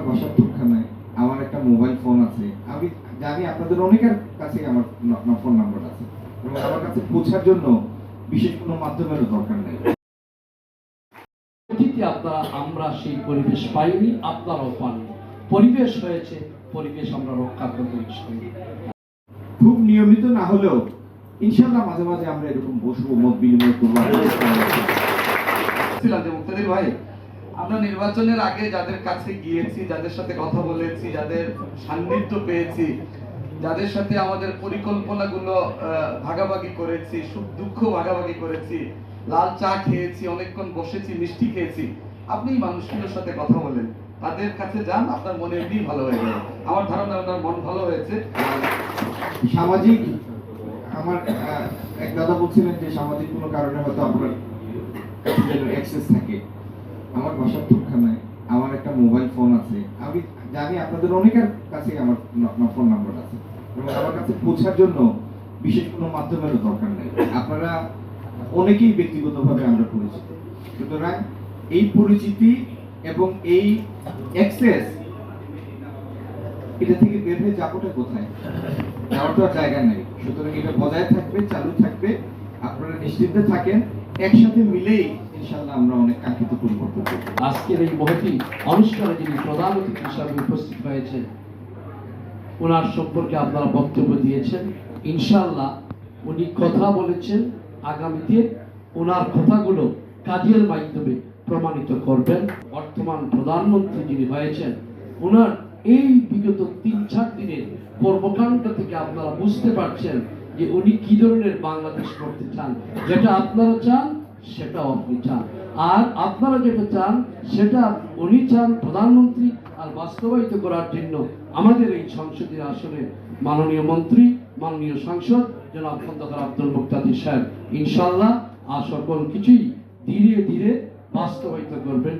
আমার বাসার ঠিকানায় আমার একটা মোবাইল ফোন আছে। আমি জানি আপনাদের অনেকের কাছে আমার ফোন নাম্বার আছে। এবং আমার কাছে পৌঁছার জন্য বিশেষ কোনো মাধ্যমেরও দরকার নেই। আপনারা আমরা সেই পরিবেশ পাইনি আপনারাও পাননি পরিবেশ হয়েছে পরিবেশ আমরা রক্ষা করতে খুব নিয়মিত না হলেও ইনশাল্লাহ মাঝে মাঝে আমরা এরকম বসবো মত বিনিময় করব। যে মুক্তাদির ভাই আমরা নির্বাচনের আগে যাদের কাছে গিয়েছি, যাদের সাথে কথা বলেছি, যাদের সান্নিধ্য পেয়েছি, যাদের সাথে আমাদের পরিকল্পনাগুলো ভাগাভাগি করেছি, সুখ দুঃখ ভাগাভাগি করেছি, লাল চা খেয়েছি, অনেকক্ষণ বসেছি, মিষ্টি খেয়েছি, আপনি মানুষগুলোর সাথে কথা বলেন। তাদের কাছে যান, আপনার মনে এমনি ভালো হয়ে যাবে। আমার ধারণা, আপনার মন ভালো হয়েছে। সামাজিক, আমার এক দাদা বলছিলেন যে সামাজিক কোনো কারণে হয়তো আপনার থাকে। আমার বাসার ঠিকানায় আমার একটা মোবাইল ফোন আছে। আমি জানি আপনাদের অনেকের কাছে আমার ফোন নাম্বার আছে। আমার কাছে পৌঁছার জন্য বিশেষ কোনো মাধ্যমেরও দরকার নেই। আপনারা অনেকেই ব্যক্তিগতভাবে আমরা পরিচিত। সুতরাং এই পরিচিতি এবং এই অ্যাক্সেস এটা থেকে বের হয়ে যাবোটা কোথায়? যাওয়ার তো আর জায়গা নেই। সুতরাং এটা বজায় থাকবে, চালু থাকবে। আপনারা নিশ্চিন্তে থাকেন। একসাথে মিলেই আমরা অনেক কাঙ্ক্ষিত আজকের এই মহতি অনুষ্ঠানে যিনি প্রধান অতিথি হিসাবে উপস্থিত হয়েছেন ওনার সম্পর্কে আপনারা বক্তব্য দিয়েছেন। উনি কথা বলেছেন, আগামীতে ওনার কথাগুলো কাজের মাধ্যমে প্রমাণিত করবেন। বর্তমান প্রধানমন্ত্রী যিনি হয়েছেন ওনার এই বিগত তিন চার দিনের কর্মকাণ্ড থেকে আপনারা বুঝতে পারছেন যে উনি কি ধরনের বাংলাদেশ করতে চান, যেটা আপনারা চান সেটাও আপনি চান। আর আপনারা যেটা চান, সেটা উনি চান প্রধানমন্ত্রী আর বাস্তবায়িত করার জন্য আমাদের এই সংসদীয় আসনে মাননীয় মন্ত্রী, মাননীয় সাংসদ জনাব খন্দকার আব্দুল মুক্তাদি সাহেব। ইনশাল্লাহ আর সকল কিছুই ধীরে ধীরে বাস্তবায়িত করবেন।